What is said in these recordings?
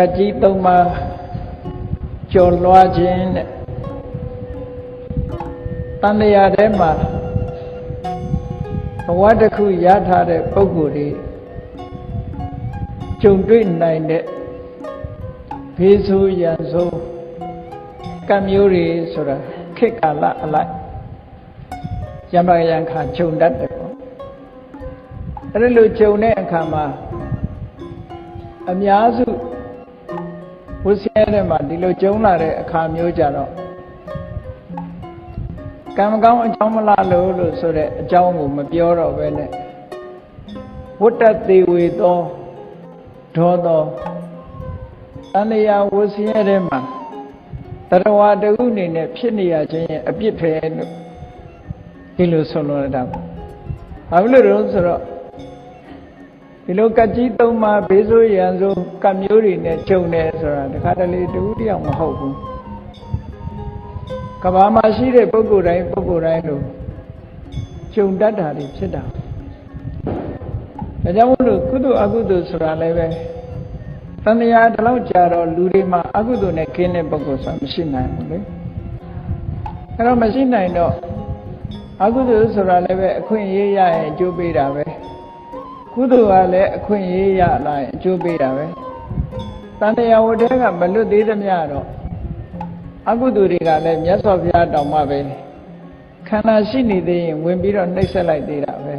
ကကြီးသုံးပါးကျော်လွှားခြင်းတဲ့တန်လျာထဲမှာဘဝတစ်ခုရထားတဲ့ပုဂ္ဂိုလ်တွေကြုံတွေ့နိုင်တဲ့ဘေးဆိုးရန်ဆိုးကံမျိုးတွေဆိုတာခေတ်ကာလအလိုက်ယမယံခါခြုံတတ်တယ်ပေါ့အဲ့ဒါလိုခြုံတဲ့အခါမှာအများစု ဝိဆဲတဲ့မှာဒီလိုကျုံလာတဲ့အခါမျိုးကြတော့ကံမကောင်းအကြောင်းမလားလို့လို့ဆိုတဲ့အကြောင်းကိုမပြောတော့ဘဲနဲ့ဝတ္တသေးဝေသောဒေါသောတဏှာဝိဆဲတဲ့မှာတရဝတဟုအနေနဲ့ဖြစ်နေရခြင်းရဲ့အပြစ်ပဲလို့ဒီလိုဆုံးလို့ရတာပေါ့။ဘာလို့လဲဆိုတော့ ဒီလိုကကြီးသုံးပါးဘေးဆိုးရန်ဆိုးကမျိုးတွေနဲ့ဂျုံတယ်ဆိုတာတခါတလေတူတယောက်မဟုတ်ဘူးကဘာမှာရှိတဲ့ပုဂ္ဂိုလ်တိုင်းပုဂ္ဂိုလ်တိုင်းလို့ဂျုံတတ်တာတွေဖြစ်တာဒါကြောင့်မို့လို့ကုသိုလ်အကုသိုလ်ဆိုတာလည်းပဲတဏှာဒီလောက်ကြာတော့လူတွေမှာအကုသိုလ်နဲ့ခင်းတဲ့ပုဂ္ဂိုလ်ဆိုတာမရှိနိုင်ဘူးလေအဲ့တော့မရှိနိုင်တော့အကုသိုလ်ဆိုတာလည်းပဲအခွင့်အရေးရရင်အကျိုးပေးတာပဲ ကုသိုလ်ကလည်းအခွင့်အရေးရလာရင်အကျိုးပေးတာပဲတန်တရားဝတ္ထဲကမလွတ်သေးသမျှတော့အကုသိုလ်တွေကလည်းမြတ်စွာဘုရားတောင်မှပဲခန္ဓာရှိနေသေးရင်ဝင်ပြီးတော့နှိပ်စက်လိုက်သေးတာပဲ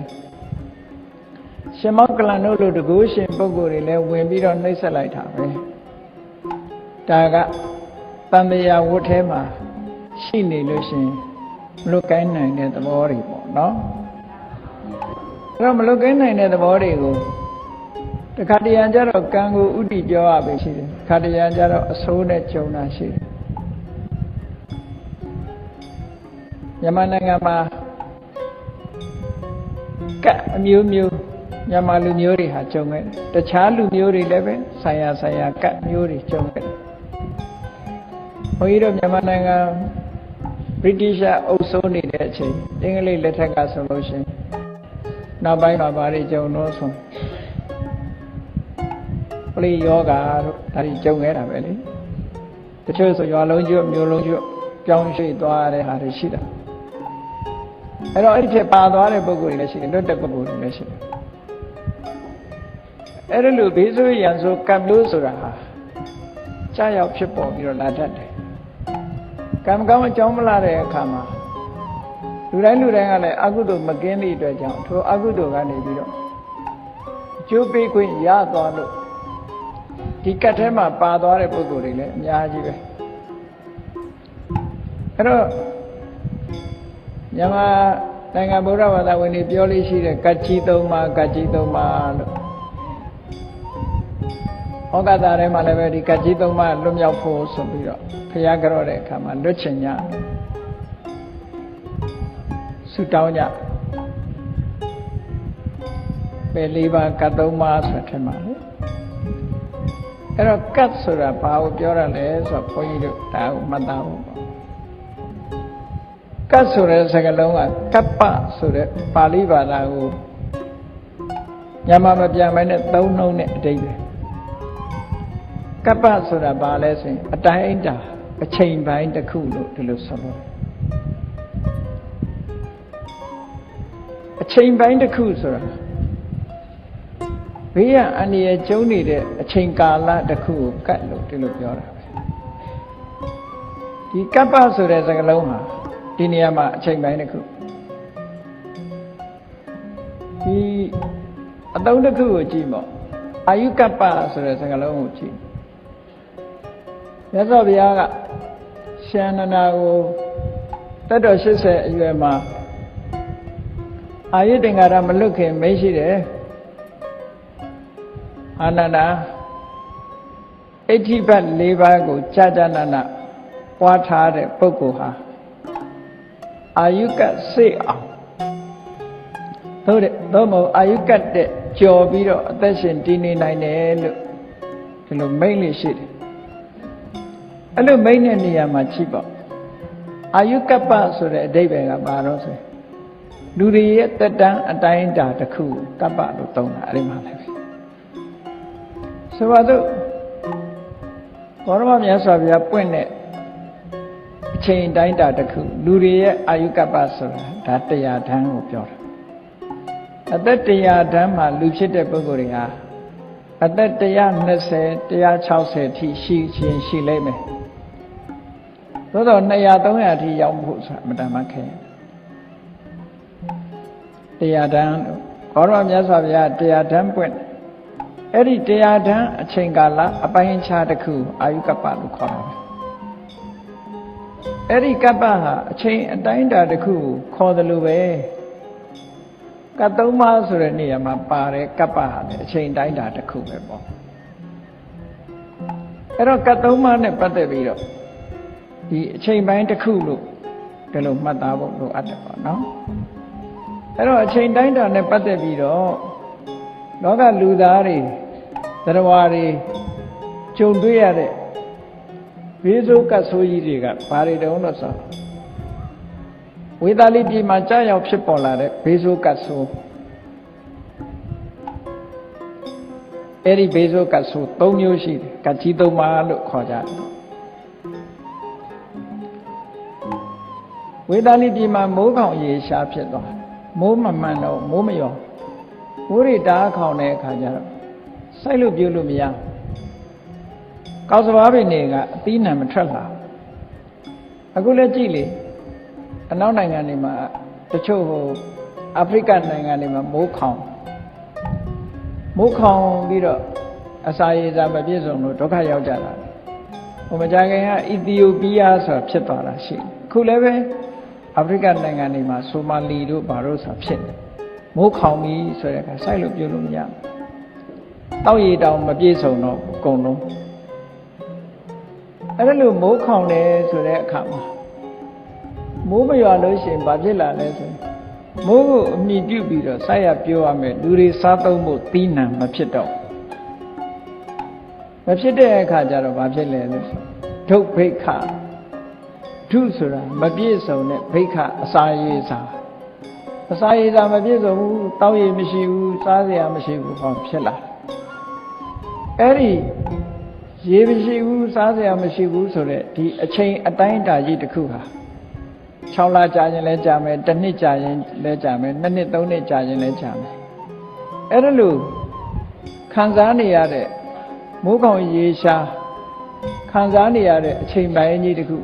ရှင်မောကလန်တို့လိုတကူရှင်ပုဂ္ဂိုလ်တွေလည်းဝင်ပြီးတော့နှိပ်စက်လိုက်တာပဲဒါကတန်တရားဝတ္ထဲမှာရှိနေလို့ရှင်မလွတ်ကိုင်းနိုင်တဲ့သဘောတွေပေါ့နော် အဲ့တော့မလွတ်ကိုင်းနိုင်တဲ့သဘောတွေကိုတခါတရံကျတော့ကံကိုဥတည်ပြောရပဲရှိတယ်ခါတရံကျတော့အဆိုးနဲ့ကြုံတာရှိတယ်မြန်မာနိုင်ငံမှာကတ်အမျိုးမျိုးမြန်မာလူမျိုးတွေဟာကြုံခဲ့တယ်တခြားလူမျိုးတွေလည်းပဲဆိုင်ရာဆိုင်ရာကတ်မျိုးတွေကြုံခဲ့တယ်ဘုန်းကြီးတို့မြန်မာနိုင်ငံဗြိတိရှအုပ်စိုးနေတဲ့အချိန်အင်္ဂလိပ်လက်ထက်ကဆိုလို့ရှိရင် နောက်ပိုင်းမှာဘာတွေကြုံတော့ဆိုပလိယောဂါတို့ဒါတွေကြုံခဲ့တာပဲလေတချို့ဆိုရွာလုံးကျွတ်မျိုးလုံးကျွတ်ပြောင်းရွှေ့သွားတဲ့ဟာတွေရှိတာအဲ့တော့အဲ့ဒီဖြစ်ပါသွားတဲ့ပုံကိုယ်တွေလည်းရှိတယ်လွတ်တဲ့ပုံကိုယ်တွေလည်းရှိတယ်အဲ့ဒါလိုဘေးဆိုးရန်ဆိုကံလို့ဆိုတာဟာကြာရောက်ဖြစ်ပေါ်ပြီးတော့လာတတ်တယ်ကံကောင်းအကြောင်းမလာတဲ့အခါမှာ လူတိုင်းလူတိုင်းကလည်းအကုသိုလ်မကင်းသည့်အတွက်ကြောင့်ထိုအကုသိုလ်ကနေပြီးတော့အကျိုးပေးခွင့်ရသွားလို့ဒီကတ်ထဲမှာပါသွားတဲ့ပုဂ္ဂိုလ်တွေလည်းအများကြီးပဲအဲ့တော့မြန်မာနိုင်ငံဗုဒ္ဓဘာသာဝင်တွေပြောလို့ရှိတဲ့ကတ်ကြီးသုံးပါးကတ်ကြီးသုံးပါးလို့ဟောကတာထဲမှာလည်းပဲဒီကတ်ကြီးသုံးပါးလွတ်မြောက်ဖို့ဆိုပြီးတော့ဖျားကြော့တဲ့အခါမှာလွတ်ချင်ကြ ဆုတောင်းကြပဲလေးပါးကတ်သုံးပါးဆိုတဲ့မှာလေအဲ့တော့ကတ်ဆိုတာဘာကိုပြောရလဲဆိုတော့ဘုန်းကြီးတို့ဒါကိုမှတ်သားဖို့ပေါ့ကတ်ဆိုတဲ့စကားလုံးကကပ္ပဆိုတဲ့ပါဠိဘာသာကိုညမမပြန်မဲနဲ့သုံးနှုံးနဲ့အတိတ်ပဲကပ္ပဆိုတာဘာလဲဆိုရင်အတိုင်းအတာအချိန်ပိုင်းတစ်ခုလို့ဒီလိုဆိုလို့ အချိန်ပိုင်းတစ်ခုဆိုတာဘေးရအန္တရာယ်ကျုံနေတဲ့အချိန်ကာလတစ်ခုကိုကတ်လို့ဒီလိုပြောတာပဲဒီကပ္ပဆိုတဲ့စကားလုံးဟာဒီနေရာမှာအချိန်ပိုင်းတစ်ခုဒီအတုံးတစ်ခုကိုကြည့်ပေါ့အာယုကပ္ပဆိုတဲ့စကားလုံးကိုကြည့်မြတ်စွာဘုရားကရှန္ဒနာကိုတက်တော်80အရွယ်မှာ အာယုတင်္ကာရမလွတ်ခင်မရှိတယ်အာနန္ဒာအဋ္ဌိဘတ်၄ပါးကိုကြာကြာနာနာပွားထားတဲ့ပုဂ္ဂိုလ်ဟာအာယုကစိတ်အောင်ဟုတ်တယ်သို့မဟုတ်အာယုကတဲ့ကြော်ပြီးတော့အသက်ရှင်တည်နေနိုင်တယ်လို့ဒီလိုမိတ်လို့ရှိတယ်အဲ့လိုမိတ်တဲ့နေရာမှာချိပေါ့အာယုကပ္ပဆိုတဲ့အဓိပ္ပာယ်ကဘာတော့ဆို လူတွေရဲ့တက်တန်းအတိုင်းအတာတစ်ခုကပ္ပလို့သုံးတာအဲ့ဒီမှာလည်းပဲဆိုပါတော့ဘောရမမြတ်စွာဘုရားပွင့်တဲ့အချိန်တိုင်းတာတစ်ခုလူတွေရဲ့အာယုကပ္ပဆိုတာဒါတရားဓာန်ကိုပြောတာအသက်တရားဓာန်မှာလူဖြစ်တဲ့ပုဂ္ဂိုလ်တွေဟာအသက်120 160ထိရှိခြင်းရှိလိမ့်မယ်သို့တော့200 300ထိရောက်ဖို့ဆိုတာအမှန်တမ်းခဲ တရားဓာန်ဘောရမမြတ်စွာဘုရားတရားဓာန်ပွင့်အဲ့ဒီတရားဓာန်အချိန်ကာလအပိုင်းခြားတစ်ခုအာယုကပ္ပလို့ခေါ်တာပဲအဲ့ဒီကပ္ပဟာအချိန်အတိုင်းအတာတစ်ခုကိုခေါ်တယ်လို့ပဲကတ်သုံးပါးဆိုတဲ့နေရာမှာပါတဲ့ကပ္ပဟာလည်းအချိန်တိုင်းတာတစ်ခုပဲပေါ့အဲ့တော့ကတ်သုံးပါးနဲ့ပတ်သက်ပြီးတော့ဒီအချိန်ပိုင်းတစ်ခုလို့ဒီလိုမှတ်သားဖို့လိုအပ်တယ်ပေါ့နော် အဲ့တော့အချိန်တိုင်းတာနဲ့ပတ်သက်ပြီးတော့လောကလူသားတွေသရဝါတွေကြုံတွေ့ရတဲ့ဘေးဆိုးကတ်ဆိုးကြီးတွေကဘာတွေတုံးလို့ဆိုဝေသာလိပြည်မှာကြာရောက်ဖြစ်ပေါ်လာတဲ့ဘေးဆိုးကတ်ဆိုးအဲ့ဒီဘေးဆိုးကတ်ဆိုး၃မျိုးရှိတယ်ကတ်ကြီး၃ပါးလို့ခေါ်ကြတယ်ဝေသာလိပြည်မှာမိုးကောင်ရေရှားဖြစ်သွား မိုးမမှန်တော့မိုးမရောမိုးတွေတားခေါင်တဲ့အခါကျတော့စိုက်လို့ပြုတ်လို့မရဘူးကောက်စဘာပင်တွေကအသီးနှံမထွက်လာအခုလည်းကြည့်လေအနောက်နိုင်ငံတွေမှာတချို့ဟိုအာဖရိကနိုင်ငံတွေမှာမိုးခေါင်မိုးခေါင်ပြီးတော့အစာရေစာမပြည့်စုံလို့ဒုက္ခရောက်ကြတာဟိုမကြခင်ကအီသီယိုးပီးယားဆိုတာဖြစ်သွားတာရှိခုလည်းပဲ အာဖရိကနိုင်ငံတွေမှာဆိုမာလီတို့ဘာလို့ဆိုတာဖြစ်တယ်မိုးခေါင်ပြီးဆိုတဲ့အခါစိုက်လို့ပြုလို့မရဘူးတောက်ရည်တောင်မပြည့်စုံတော့အကုန်လုံးအဲ့ဒါလို့မိုးခေါင်တယ်ဆိုတဲ့အခါမှာမိုးမရွာလို့ရှိရင်ဘာဖြစ်လာလဲဆိုရင်မိုးကိုအမိပြုတ်ပြီးတော့ဆိုက်ရပြောရမယ်လူတွေစားသုံးဖို့သီးနှံမဖြစ်တော့မဖြစ်တဲ့အခါကျတော့ဘာဖြစ်လဲလို့ဆိုဒုတ်ဘိခ ဒုဆိုတာမပြည့်စုံတဲ့ဘိခအစာရေစာအစာရေစာမပြည့်စုံဘူးတောက်ရည်မရှိဘူးစားစရာမရှိဘူးဟောဖြစ်လာအဲ့ဒီရေမရှိဘူးစားစရာမရှိဘူးဆိုတော့ဒီအချိန်အတိုင်းအတာကြီးတစ်ခုဟာ6လကြာရင်လည်းကြာမယ်တစ်နှစ်ကြာရင်လည်းကြာမယ်နှစ်နှစ်သုံးနှစ်ကြာရင်လည်းကြာမယ်အဲ့ဒါလို့ခံစားနေရတဲ့မိုးကောင်ရေရှားခံစားနေရတဲ့အချိန်ပိုင်းကြီးတစ်ခု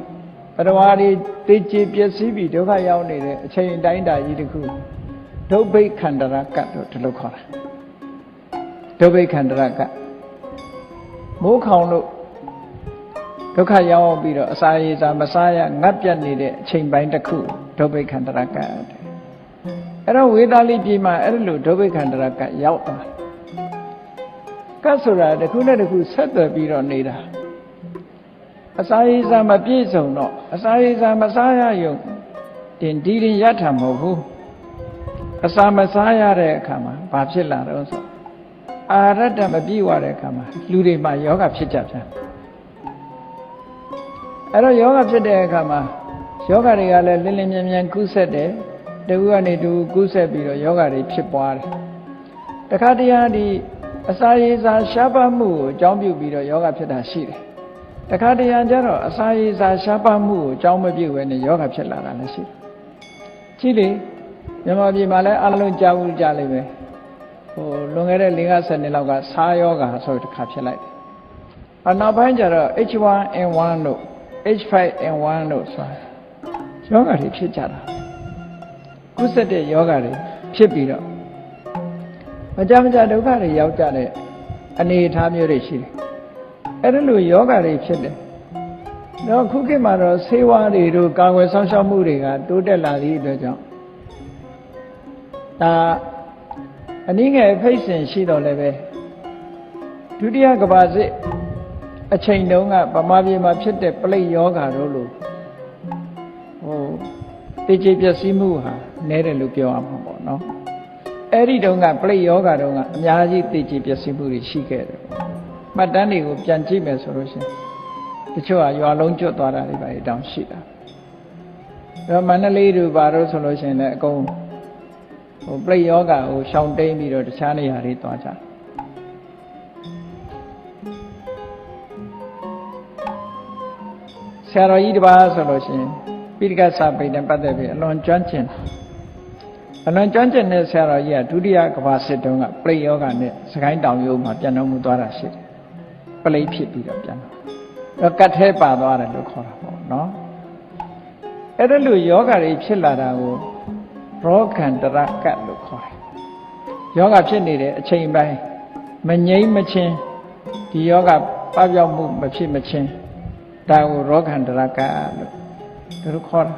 ပရဝါဒီတေချေပျက်စီးပြီးဒုက္ခရောက်နေတဲ့အချိန်အတိုင်းအတာကြီးတစ်ခုဒုဗ္ဗိခန္တရကတ်တို့ဒီလိုခေါ်တာဒုဗ္ဗိခန္တရကတ်မိုးခေါင်လို့ဒုက္ခရောက်ပြီးတော့အစာရည်စာမစားရငတ်ပြတ်နေတဲ့အချိန်ပိုင်းတစ်ခုဒုဗ္ဗိခန္တရကတ်အဲ့တော့ဝေဒာလိပြည်မှာအဲ့လိုဒုဗ္ဗိခန္တရကတ်ရောက်သွားကတ်ဆိုတာတစ်ခုနဲ့တစ်ခုဆက်သွယ်ပြီးတော့နေတာ အစာရည်စာမပြည့်စုံတော့အစာရည်စာမစားရယုံတင်ဒီရင်ရထမဟုတ်ဘူးအစာမစားရတဲ့အခါမှာဘာဖြစ်လာတော့ဆိုအာရတ္တမပြည့်ဝတဲ့အခါမှာလူတွေမှာယောဂဖြစ်ကြပြန်အဲ့တော့ယောဂဖြစ်တဲ့အခါမှာယောဂတွေကလည်းလင်းလင်းမြန်မြန်ကူးဆက်တယ်တကူကနေတူကူးဆက်ပြီးတော့ယောဂတွေဖြစ်ပွားတယ်တခါတည်းဟာဒီအစာရည်စာရှားပါမှုကိုအကြောင်းပြုပြီးတော့ယောဂဖြစ်တာရှိတယ် တခါတည်းဟာကျတော့အစာရည်စာရှားပါမှုကိုအကြောင်းမပြုဘဲနဲ့ယောဂဖြစ်လာတာလည်းရှိတယ်ကြည့်လေမြန်မာပြည်မှာလည်းအလုံးကြားဘူးကြားလိမ့်မယ်ဟိုလွန်ခဲ့တဲ့၄-၅နှစ်လောက်ကစားယောဂါဆိုတစ်ခါဖြစ်လိုက်တယ်။အနောက်ပိုင်းကျတော့ H1N1 တို့ H5N1 တို့ဆိုတာယောဂါတွေဖြစ်ကြတာ။ကုသတဲ့ယောဂါတွေဖြစ်ပြီးတော့မကြမကြဒုက္ခတွေရောက်ကြတဲ့အနေအထားမျိုးတွေရှိတယ်။ အဲ့ဒါလိုယောဂါတွေဖြစ်တယ်။တော့ခုခေတ်မှာတော့ဆေးဝါးတွေတို့ကာကွယ်ဆောင်ရှောက်မှုတွေကတိုးတက်လာသည့်အတွက်ကြောင့်ဒါအနည်းငယ်ဖိတ်စင်ရှိတော့လည်းပဲဒုတိယကဘာစစ်အချိန်တုန်းကဗမာပြည်မှာဖြစ်တဲ့ပလိတ်ယောဂါတို့လို့ဟိုတေချေပျက်စီးမှုဟာနည်းတယ်လို့ပြောရမှာပေါ့နော်အဲ့ဒီတုန်းကပလိတ်ယောဂါတုန်းကအများကြီးတေချေပျက်စီးမှုတွေရှိခဲ့တယ် မှတ်တမ်းတွေကိုပြန်ကြည့်မယ်ဆိုလို့ရှိရင်တချို့ကရွာလုံးကျွတ်သွားတာတွေပါတောင်ရှိတာဒါမန္တလေးတို့ဘာလို့ဆိုလို့ရှိရင်လည်းအကုန်ဟိုပြိယောဂါကိုရှောင်တိန်ပြီးတော့တခြားနေရာတွေသွားကြဆရာတော်ကြီးတစ်ပါးဆိုလို့ရှိရင်ပိဋကစာပေနဲ့ပတ်သက်ပြီးအလွန်ကျွမ်းကျင်တယ်အလွန်ကျွမ်းကျင်တဲ့ဆရာတော်ကြီးကဒုတိယကမ္ဘာစစ်တုန်းကပရိယောဂနဲ့စကိုင်းတောင်ရိုးမှာပြန်တော်မူသွားတာရှိတယ် ပလိဖြစ်ပြီးတော့ပြန်တော့ကတ်ထဲပါသွားတယ်လို့ခေါ်တာပေါ့နော်အဲ့ဒါလို့ယောဂတွေဖြစ်လာတာကိုရောဂန္တရကတ်လို့ခေါ်တယ်ယောဂဖြစ်နေတဲ့အချိန်ပိုင်းမငြိမ့်မချင်းဒီယောဂပပျောက်မှုမဖြစ်မချင်းဒါကိုရောဂန္တရကတ်လို့ဒါလိုခေါ်တာ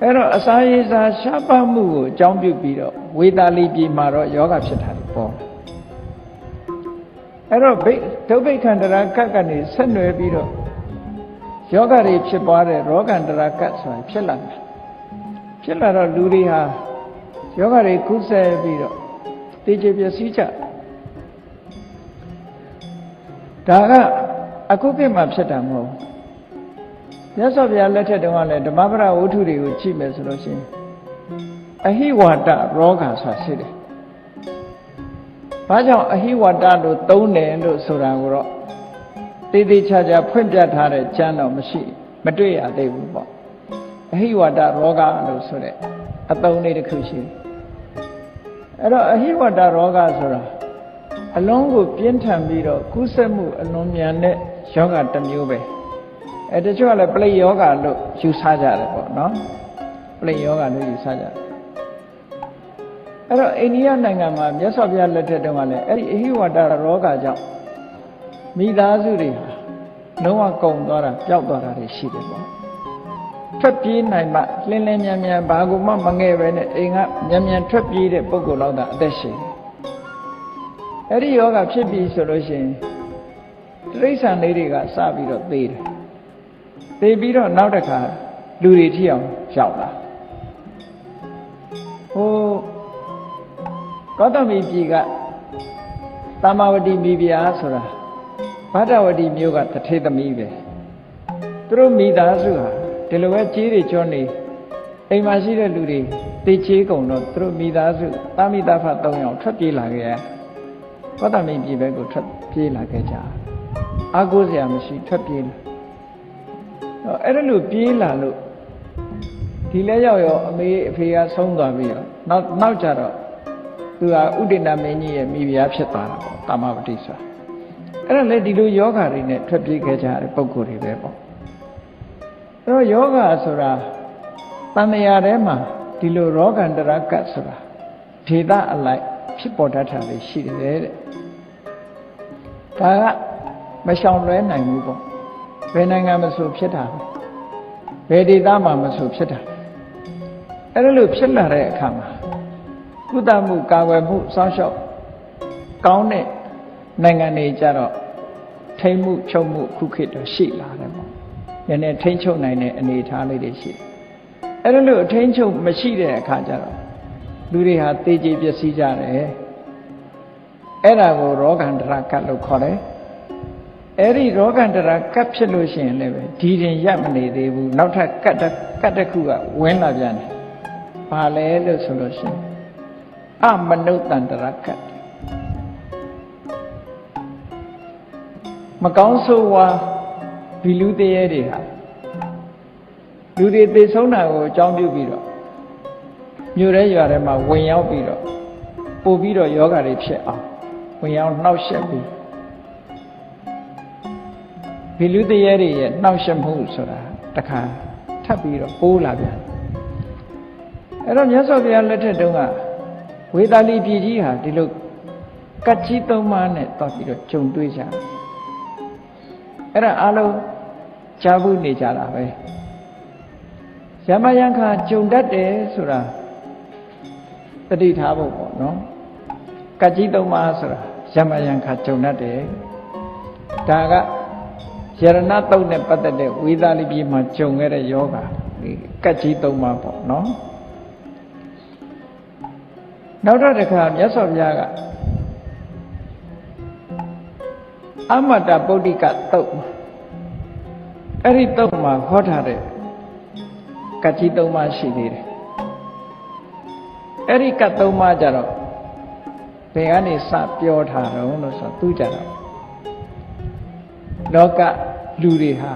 အဲ့တော့အစာရည်စာရှားပါမှုကိုအကြောင်းပြုပြီးတော့ဝေသာလီပြည်မှာတော့ယောဂဖြစ်တာတွေပေါ်တယ် အဲ့တော့ဘိဒုဗိခန္တရာကတ်ကနေဆက်နွယ်ပြီးတော့ယောဂတွေဖြစ်ပွားတဲ့ရောဂန္တရာကတ်ဆိုတာဖြစ်လာတယ်ဖြစ်လာတော့လူတွေဟာယောဂတွေကုသပြီးတော့တေချေပျက်စီးကြဒါကအခုခေတ်မှာဖြစ်တာမဟုတ်ဘူးမြတ်စွာဘုရားလက်ထက်တုန်းကလည်းဓမ္မပဒဝတ္ထုတွေကိုကြည့်မယ်ဆိုလို့ရှိရင်အဟိဝါဒရောဂါဆိုတာရှိတယ်။ ဘာကြောင့်အဟိဝါဒလို့သုံးတယ်လို့ဆိုတာကိုတော့တည်တည်ချာချာဖွင့်ပြထားတဲ့ကျမ်းတော့မရှိမတွေ့ရသေးဘူးပေါ့။အဟိဝါဒရောဂါလို့ဆိုတဲ့အသုံးလေးတစ်ခုရှိတယ်။အဲ့တော့အဟိဝါဒရောဂါဆိုတာအလုံးကိုပြင်းထန်ပြီးတော့ကုသမှုအလွန်မြန်တဲ့ယောဂတစ်မျိုးပဲ။အဲတချို့ကလည်းပလိယောဂလို့ယူဆကြတယ်ပေါ့နော်။ပလိယောဂလို့ယူဆကြတယ် အဲ့တော့အိန္ဒိယနိုင်ငံမှာမြတ်စွာဘုရားလက်ထက်တုန်းကလည်းအဲ့ဒီအဟိဝါဒရောဂါကြောင့်မိသားစုတွေဟာလုံးဝကုန်သွားတာပျောက်သွားတာတွေရှိတယ်ပေါ့ထွက်ပြေးနိုင်မှလင်းလင်းမြန်မြန်ဘာကူမှမငဲ့ပဲနဲ့အိမ်ကမြန်မြန်ထွက်ပြေးတဲ့ပုဂ္ဂိုလ်တော့အသက်ရှင်တယ်အဲ့ဒီယောဂဖြစ်ပြီဆိုလို့ရှိရင်တိရစ္ဆာန်လေးတွေကစပြီးတော့သေတယ်သေပြီးတော့နောက်တစ်ခါလူတွေထိအောင်ရောက်လာဟို ကောတမီပြည်ကတမ္မာဝတီမိဖုရားဆိုတာဗဒဝတီမြို့ကတထေသမီးပဲသူတို့မိသားစုဟာဒီလိုပဲကြီးတွေကျွန်းနေအိမ်မှာရှိတဲ့လူတွေတေချေးကုန်တော့သူတို့မိသားစုတာမိသားဖ၃ယောက်ထွက်ပြေးလာခဲ့ရကောတမီပြည်ဘက်ကိုထွက်ပြေးလာခဲ့ကြအာကိုးစရာမရှိထွက်ပြေးလာအဲ့ဒါလို့ပြေးလာလို့ဒီလဲရောက်ရောအမေအဖေကဆုံးသွားပြီးတော့နောက်နောက်ကြတော့ သူကဥဒိဏမင်းကြီးရဲ့မိဖုရားဖြစ်သွားတာပေါ့တာမပတိဆိုအဲ့ဒါလေဒီလိုယောဂါတွေနဲ့ထွက်ပြေးခဲ့ကြတဲ့ပုံကိုယ်တွေပဲပေါ့အဲ့တော့ယောဂါဆိုတာတန်မြာထဲမှာဒီလိုရောဂန္တရကတ်ဆိုတာဒေသအလိုက်ဖြစ်ပေါ်တတ်တာတွေရှိတယ်တဲ့ဒါကမရှောင်လွဲနိုင်ဘူးပေါ့ဘယ်နိုင်ငံမဆိုဖြစ်တာဘယ်ဒေသမှာမဆိုဖြစ်တာအဲ့ဒါလို့ဖြစ်လာတဲ့အခါမှာ ကုသမှုကာကွယ်မှုစောင့်ရှောက်ကောင်းတဲ့နိုင်ငံတွေကြတော့ထိမ့်မှုချုပ်မှုခုခေတ်တော့ရှိလာတယ်ပေါ့။ယနေ့ထိမ့်ချုပ်နိုင်တဲ့အနေအထားလေးတွေရှိတယ်။အဲ့ဒါလို့ထိမ့်ချုပ်မရှိတဲ့အခါကျတော့လူတွေဟာတေကြေပျက်စီးကြတယ်။အဲ့ဒါကိုရောဂန္တရကတ်လို့ခေါ်တယ်။အဲ့ဒီရောဂန္တရာကတ်ဖြစ်လို့ရှိရင်လည်းပဲဒီရင်ရပ်မနေသေးဘူးနောက်ထပ်ကတ်ကတ်တစ်ခုကဝင်လာပြန်တယ်။ဘာလဲလို့ဆိုလို့ရှိရင် အမနုဿန္တရကတ်မကောင်းဆိုးဝါဒီလူတရေတွေဟာလူတွေသိဆုံးတာကိုအကြောင်းပြုပြီးတော့မြို့ရဲရွာထဲမှာဝင်ရောက်ပြီးတော့ပို့ပြီးတော့ယောဂတွေဖြစ်အောင်ဝင်ရောက်နှောက်ယှက်ပြီးဒီလူတရေတွေရဲ့နှောက်ယှက်မှုဆိုတာတခါထပ်ပြီးတော့ပိုးလာပြန်အဲ့တော့မြတ်စွာဘုရားလက်ထက်တုန်းက ဝေသာလီပြည်ကြီးဟာဒီလိုကတ်ကြီးသုံးပါးနဲ့တောက်ပြီးတော့ဂျုံတွေးကြအဲ့ဒါအလုံးကြားဘူးနေကြတာပဲရမယံခါဂျုံတတ်တယ်ဆိုတာတတိထားဖို့ပေါ့နော်ကတ်ကြီးသုံးပါးဆိုတာရမယံခါဂျုံတတ်တယ်ဒါကယရဏတုတ်နဲ့ပတ်သက်တဲ့ဝေသာလီပြည်မှာဂျုံခဲ့တဲ့ယောဂကတ်ကြီးသုံးပါးပေါ့နော် နောက်တော့တစ်ခါမြတ်စွာဘုရားကအမတပုဒ္ဓိကတုတ်အဲ့ဒီတုတ်မှာဟောထားတဲ့ကကြီးသုံးပါးရှိသေးတယ်အဲ့ဒီကသုံးပါးကြတော့ဘယ်ကနေစပြောထားတော့လို့ဆိုသူကြတော့လောကလူတွေဟာ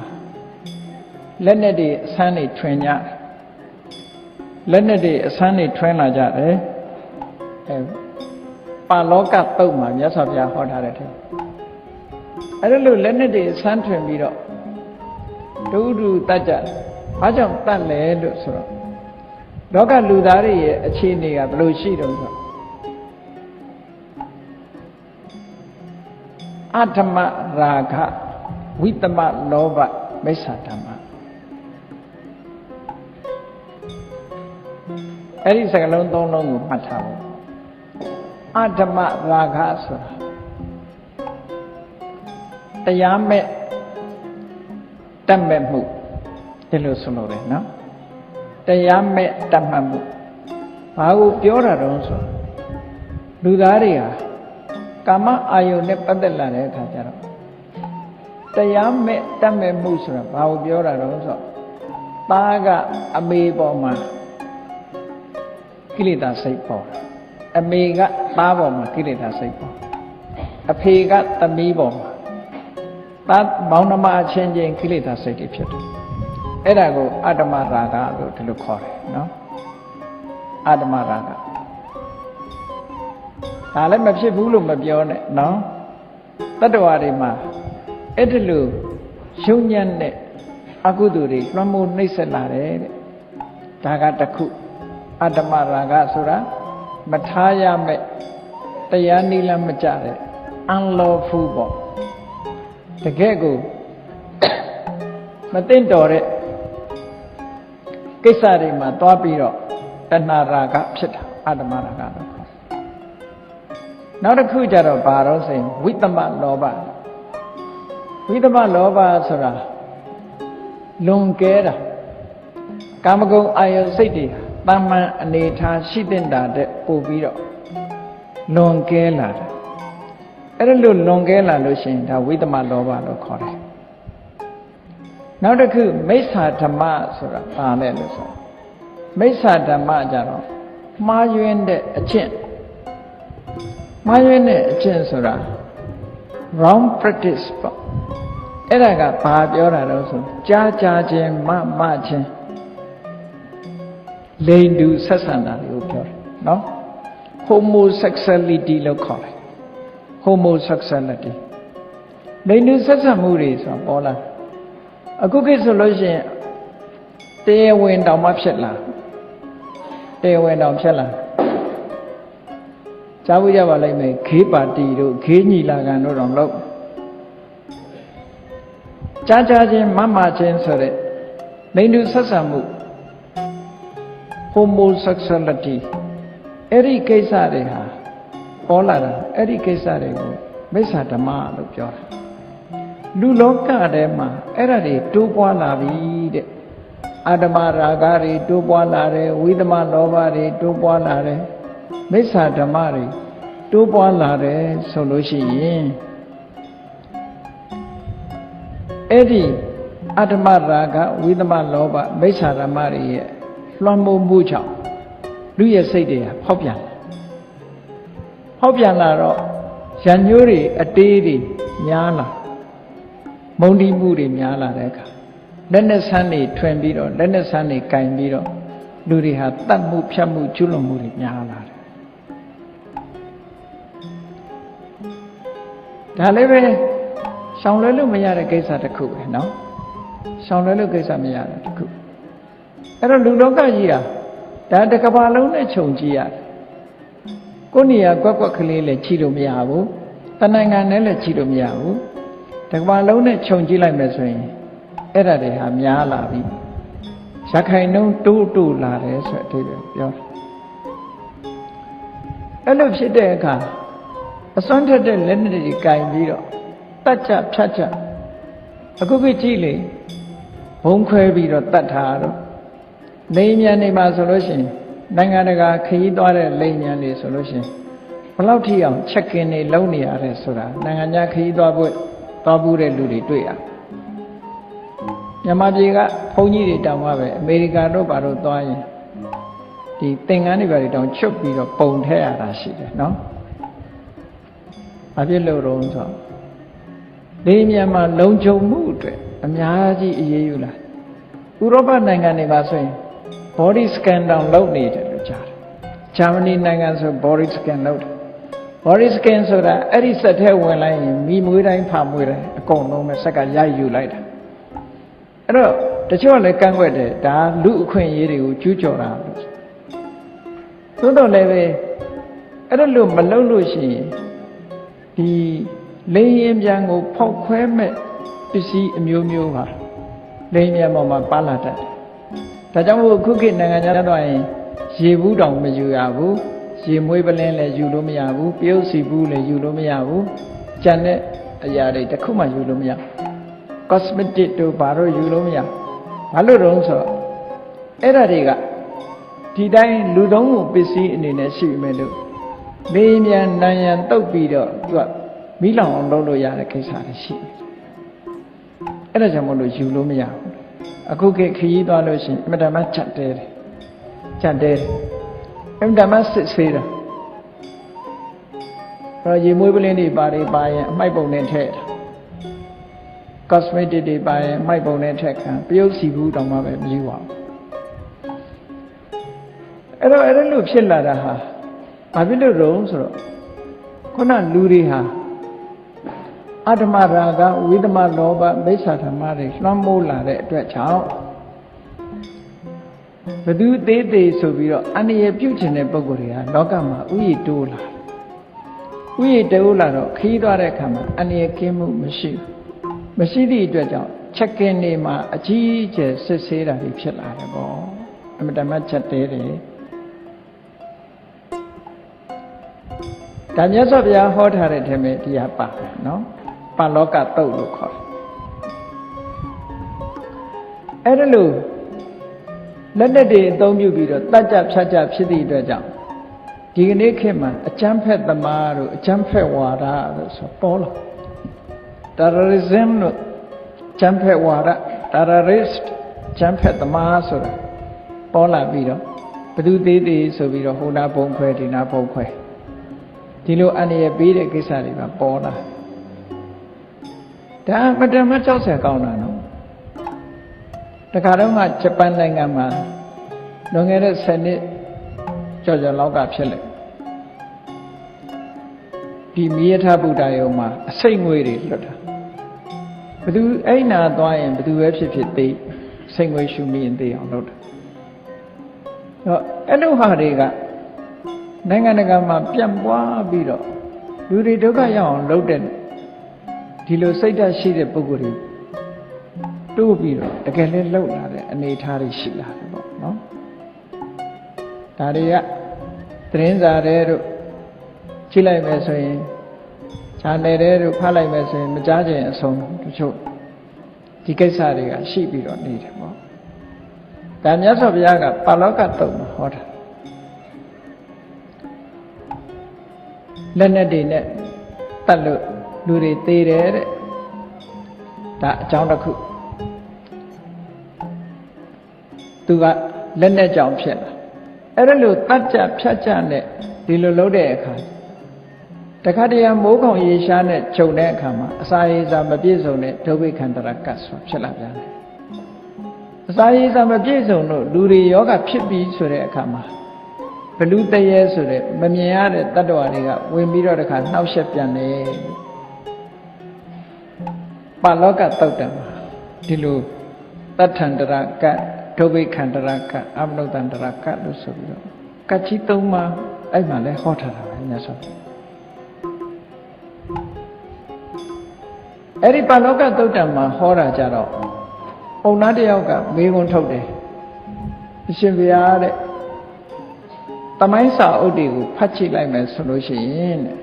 လက်နဲ့တွေအဆန်းတွေထွင်ကြတယ်လက်နဲ့တွေအဆန်းတွေထွင်လာကြတယ် အဲပါလောကတုတ်မှာမြတ်စွာဘုရားဟောထားတဲ့ထဲအဲ့ဒါလို့လက်နဲ့တွေအဆန်းထွင်ပြီးတော့ဒုဒုတတ်ကြတယ်ဘာကြောင့်တတ်လဲလို့ဆိုတော့လောကလူသားတွေရဲ့အခြေအနေကဘယ်လိုရှိတုံးဆိုတော့အဓမ္မရာဂဝိတမလောဘမိစ္ဆာဓမ္မအဲ့ဒီစကလုံးသုံးလုံးကိုမှတ်ထားဖို့ အဓမ္မရာဂဆိုတာတရားမဲ့တတ်မဲ့မှုဒီလိုဆိုလို့ရတယ်နော်တရားမဲ့တတ်မှတ်မှုဘာကိုပြောတာတုံးဆိုလူသားတွေဟာကာမအာယုန်နဲ့ပတ်သက်လာတဲ့အခါကျတော့တရားမဲ့တတ်မဲ့မှုဆိုတာဘာကိုပြောတာတော့ဆိုတော့သားကအမေပေါ်မှာကိလေသာစိတ်ပေါ်တာအမေက သားပေါ်မှာကိလေသာစိတ်ပေါ်အဖေကသမီးပေါ်မှာသားမောင်နှမအချင်းချင်းကိလေသာစိတ်တွေဖြစ်တယ်အဲ့ဒါကိုအတ္တမရာဂလို့ဒီလိုခေါ်တယ်နော်အတ္တမရာဂဒါလည်းမဖြစ်ဘူးလို့မပြောနဲ့နော်တတ္တဝါတွေမှာအဲ့ဒီလိုရှုံညံ့တဲ့အကုသိုလ်တွေလွှမ်းမိုးနှိမ့်ဆက်လာတယ်တဲ့ဒါကတခုအတ္တမရာဂဆိုတာ မထားရမဲ့တရားနိလမကြတဲ့အန်လောဖူပေါ့တကယ်ကိုမသိတော်တဲ့ကိစ္စတွေမှာသွားပြီးတော့တဏှာရာဂဖြစ်တာအတ္တမရာဂတော့နောက်တစ်ခုကြတော့ဘာတော့ဆိုရင်ဝိတမလောဘဝိတမလောဘဆိုတာလွန်ကဲတာကာမဂုဏ်အာယုစိတ်တွေ တာမန်အနေထားရှိတဲ့တာတဲ့ပို့ပြီးတော့လွန်ကဲလာတယ်အဲ့ဒါလို့လွန်ကဲလာလို့ရှိရင်ဒါဝိတမလောဘလို့ခေါ်တယ်နောက်တစ်ခုမိစ္ဆာဓမ္မဆိုတာဘာလဲလို့ဆိုမိစ္ဆာဓမ္မကြတော့မှားယွင်းတဲ့အချင်းမှားယွင်းတဲ့အကျင့်ဆိုတာ wrong practice ပေါ့အဲ့ဒါကဘာပြောတာတော့ဆိုကြားကြားခြင်းမမခြင်း လိန်တူဆက်ဆံတာတွေကိုပြောတယ်နော် homosexuality လို့ခေါ်တယ် homosexuality လိန်တူဆက်ဆံမှုတွေဆိုတာပေါ်လာအခုခေတ်ဆိုလို့ရှိရင်တရားဝင်တောင်မှဖြစ်လာတရားဝင်တောင်ဖြစ်လာကြားဖို့ကြပါလိမ့်မယ်ခေးပါတီတို့ခေးညီလာခံတို့တော့လို့ကြားကြားချင်းမမချင်းဆိုတဲ့လိင်တူဆက်ဆံမှု homosexuality အဲ့ဒီကိစ္စတွေဟာပေါ်လာတာအဲ့ဒီကိစ္စတွေကိုမိစ္ဆာဓမ္မလို့ပြောတာလူလောကထဲမှာအဲ့ဒါတွေတိုးပွားလာပြီတဲ့အာဓမရာဂတွေတိုးပွားလာတယ်ဝိသမလောဘတွေတိုးပွားလာတယ်မိစ္ဆာဓမ္မတွေတိုးပွားလာတယ်ဆိုလို့ရှိရင်အဲ့ဒီအတ္တမရာဂဝိသမလောဘမိစ္ဆာဓမ္မတွေရဲ့ လွှမ်းမိုးမှုကြောင့်လူရဲ့စိတ်တွေဖောက်ပြန်လာဖောက်ပြန်လာတော့ရံညိုးတွေအတေးတွေများလာမုံဒီမှုတွေများလာတဲ့အခါလက်နဲ့ဆန်းတွေထွင်ပြီးတော့လက်နဲ့ဆန်းတွေကင်ပြီးတော့လူတွေဟာတတ်မှုဖြတ်မှုကျွလွန်မှုတွေများလာတယ်ဒါလည်းပဲရှောင်လွဲလို့မရတဲ့ကိစ္စတစ်ခုပဲเนาะရှောင်လွဲလို့ကိစ္စမရတဲ့တစ်ခု အဲ့တော့လူလောကကြီးဟာဒါတစ်ကဘာလုံးနဲ့ခြုံကြည့်ရတယ်ကိုယ်နေရာကွက်ကွက်ကလေးလည်းခြိလို့မရဘူးတနိုင်ငံနဲ့လည်းခြိလို့မရဘူးတစ်ကဘာလုံးနဲ့ခြုံကြည့်လိုက်မယ်ဆိုရင်အဲ့ဒါတွေဟာများလာပြီရခိုင်နှုံးတိုးတိုးလာတယ်ဆိုအဓိပ္ပာယ်ပြောတယ်အဲ့လိုဖြစ်တဲ့အခါအစွမ်းထက်တဲ့လက်နဲ့တွေကင်ပြီးတော့တတ်ချဖြတ်ချအခုခေတ်ကြည့်လေဘုံခွဲပြီးတော့တတ်ထားတော့ လိမ်မြန်နေမှာဆိုလို့ရှိရင်နိုင်ငံတကာခရီးသွားတဲ့လိမ်မြန်တွေဆိုလို့ရှိရင်ဘလောက်ထိအောင်ချက်ကင်တွေလုံးနေရတယ်ဆိုတာနိုင်ငံခြားခရီးသွားဖို့သွားဘူးတဲ့လူတွေတွေ့ရမြန်မာပြည်ကဘုန်းကြီးတွေတောင်မှပဲအမေရိကန်တို့ဘာလို့သွားရင်ဒီသင်္ကန်းတွေဘာတွေတောင်ချွတ်ပြီးတော့ပုံထည့်ရတာရှိတယ်နော်ဘာဖြစ်လို့တော့ဆိုလေမြန်မှာလုံခြုံမှုအတွက်အများကြီးအရေးယူလာဥရောပနိုင်ငံတွေမှာဆိုရင် body scan တောင်လုပ်နေတယ်လို့ကြားတယ်ဂျာမနီနိုင်ငံဆို body scan လုပ်တယ် body scan ဆိုတာအဲ့ဒီစက်ထဲဝင်လိုက်ရင်မိမွေးတိုင်းဖာမွေးတိုင်းအကုန်လုံးပဲစက်ကရိုက်ယူလိုက်တာအဲ့တော့တချို့ကလည်းကန့်ကွက်တယ်ဒါလူအခွင့်အရေးတွေကိုကျူးကျော်တာလို့သို့တော်လည်းပဲအဲ့ဒါလို့မလုပ်လို့ရှိရင်ဒီလိန်ရင်ပြန်ကိုဖောက်ခွဲမဲ့ပစ္စည်းအမျိုးမျိုးပါလိန်ပြန်ပေါ်မှာပါလာတတ်တယ် ဒါကြောင့်မို့ခုခေတ်နိုင်ငံခြားသွားရင်ရေဘူးတောင်မယူရဘူးရေမွေးပလင်းလည်းယူလို့မရဘူးပြုတ်စီဘူးလည်းယူလို့မရဘူးကြံတဲ့အရာတွေတစ်ခုမှယူလို့မရဘူး cosmetic တို့ဘာလို့ယူလို့မရဘာလို့တုံးဆိုတော့အဲ့ဒါတွေကဒီတိုင်းလူသုံးမှုပစ္စည်းအနေနဲ့ရှိပြီမဲ့လို့နေမြန်နံရံတုတ်ပြီးတော့သူကမိလောင်အောင်လုပ်လို့ရတဲ့ကိစ္စတွေရှိတယ်အဲ့ဒါကြောင့်မလို့ယူလို့မရဘူး အခုခေတ်ခရီးသွားလို့ရှိရင်အမတမချက်တဲတယ်ချက်တဲတယ်အမတမစစ်ဆေးတာအဲ့တော့ရေမွေးပလင်းတွေပါတွေပါရင်အမိုက်ပုံနဲ့ထည့်တာ cosmetic တွေပါရင်မိုက်ပုံနဲ့ထက်ခံပြုတ်စီဘူးတောင်မှပဲမယူပါဘူးအဲ့တော့အဲ့ဒါလို့ဖြစ်လာတာဟာဘာဖြစ်လို့တုံးဆိုတော့ခုနလူတွေဟာ အတ္တမရာဂဝိသမလောဘမိစ္ဆာဓမ္မတွေလွှမ်းမိုးလာတဲ့အတွက်ကြောင့်ဘသူသေးသေးဆိုပြီးတော့အန္တရာယ်ပြုတ်ချင်တဲ့ပုံကိုယ်တွေကလောကမှာဥယျတိုးလာဥယျတိုးလာတော့ခီးသွားတဲ့အခါမှာအန္တရာယ်ကင်းမှုမရှိဘူးမရှိသည့်အတွက်ကြောင့်ချက်ကင်တွေမှာအကြီးအကျယ်စစ်ဆေးတာတွေဖြစ်လာတယ်ပေါ့အမတမချက်တဲတယ်ဒါမြတ်စွာဘုရားဟောထားတဲ့ထဲမှာဒီဟာပါတယ်နော် ပါလောကတုတ်လို့ခေါ်တယ်အဲ့ဒါလို့လက်နဲ့တွေအသုံးပြုပြီးတော့တတ်ကြဖြတ်ကြဖြစ်သည့်အတွက်ကြောင့်ဒီကနေ့ခေတ်မှာအကျမ်းဖက်သမားတို့အကျမ်းဖက်ဝါဒတို့ဆိုပေါ်လာ terrorism တို့ကျမ်းဖက်ဝါဒ terrorist ကျမ်းဖက်သမားဆိုတာပေါ်လာပြီးတော့ဘသူသေးသေးဆိုပြီးတော့ဟိုနာဘုံခွဲဒီနာဘုံခွဲဒီလိုအန္တရာယ်ပေးတဲ့ကိစ္စတွေပါပေါ်လာ ဒါမတမကြောက်စရာကောင်းတာနော်တခါတော့ကဂျပန်နိုင်ငံမှာလွန်ခဲ့တဲ့10နှစ်ကြော်ကြော်လောက်ကဖြစ်လိုက်ဒီမိယထဗုဒ္ဓယုံမှာအစိတ်ငွေတွေလွတ်တာဘသူအဲ့နာသွားရင်ဘသူပဲဖြစ်ဖြစ်သိစိတ်ငွေရှုမိရင်သိအောင်လုပ်တာတော့အဲ့လိုဟာတွေကနိုင်ငံတကာမှာပြန့်ပွားပြီးတော့လူတွေဒုက္ခရောက်အောင်လုပ်တဲ့ ဒီလိုစိတ်ဓာတ်ရှိတဲ့ပုဂ္ဂိုလ်တွေတိုးပြီးတော့တကယ်လည်းလှုပ်လာတဲ့အနေအထားတွေရှိလာတယ်ပေါ့နော်ဒါတွေကသတင်းစာတွေတို့ကြည့်လိုက်မယ်ဆိုရင်ခြာနယ်တွေတို့ဖတ်လိုက်မယ်ဆိုရင် မကြားခြင်းအဆုံးတချို့ဒီကိစ္စတွေကရှိပြီးတော့နေတယ်ပေါ့ဒါမြတ်စွာဘုရားကပါဠောကတုံမှာဟောတာလက်နဲ့တွေနဲ့တတ်လို့ လူတွေသေးတယ်တဲ့ဒါအကြောင်းတစ်ခုသူကလက်နဲ့ကြောင်ဖြစ်လာအဲ့ဒါလို့တတ်ကြဖြတ်ကြနဲ့ဒီလိုလုပ်တဲ့အခါတခါတည်းမိုးကောင်ရေရှားနဲ့ခြုံတဲ့အခါမှာအစာရေစာမပြည့်စုံတဲ့ဒုဗိခန္တရကတ်ဆိုဖြစ်လာပြန်တယ်အစာရေစာမပြည့်စုံလို့လူတွေယောဂဖြစ်ပြီးဆိုတဲ့အခါမှာဘလူတရေဆိုတဲ့မမြင်ရတဲ့တတ္တဝါတွေကဝင်ပြီးတော့တခါနှောက်ယှက်ပြန်တယ် ပါလောကတုတ်တံမှာဒီလိုတထန္တရကတ်ဒုဗိခန္တရကတ်အမနုတန္တရကတ်လို့ဆိုပြီးတော့ကတ်ကြီးသုံးပါအဲ့မှာလဲဟောထားတာပဲမြတ်စွာဘုရားအဲ့ဒီပါလောကသုတ်တံမှာဟောတာကြတော့ပုံနာတယောက်ကမေးခွန်းထုတ်တယ်အရှင်ဘုရားတဲ့တမိုင်းစာအုပ်တွေကိုဖတ်ကြည့်လိုက်မယ်ဆိုလို့ရှိရင်တဲ့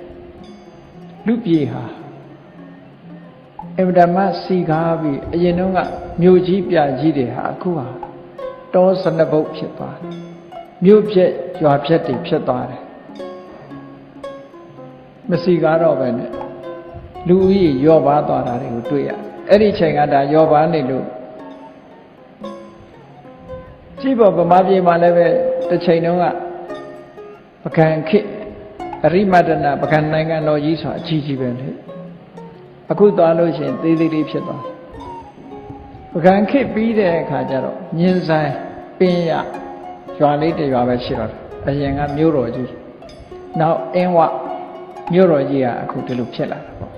လူပြေဟာ အဗဓမ္မစီကားပြီးအရင်တုန်းကမြို့ကြီးပြကြီးတွေဟာအခုဟာတောစနဘုတ်ဖြစ်သွားတယ်မြို့ပြက်ရွာပြက်တွေဖြစ်သွားတယ်မစီကားတော့ပဲနဲ့လူဦးရေယောပါသွားတာတွေကိုတွေ့ရတယ်အဲ့ဒီချိန်ကဒါယောပါနေလို့ကြည့်ပေါ်ဗမာပြည်မှာလည်းပဲတစ်ချိန်တုန်းကပကံခေအရိမတနာပကံနိုင်ငံတော်ကြီးဆိုတာအကြီးကြီးပဲလေ အခုသွားလို့ရှိရင်သေးသေးလေးဖြစ်သွားတယ်ပကံခေတ်ပြီးတဲ့အခါကျတော့ညင်းဆိုင်ပင်ရရွာလေးတစ်ရွာပဲရှိတော့တယ်အရင်ကမြို့တော်ကြီးနောက်အင်းဝမြို့တော်ကြီးကအခုဒီလိုဖြစ်လာတာပေါ့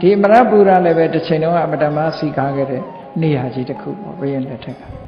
ဒီမရပူရလည်းပဲတစ်ချိန်လုံးကအမတမစီကားခဲ့တဲ့နေရာကြီးတစ်ခုပေါ့ဘုရင်လက်ထက်က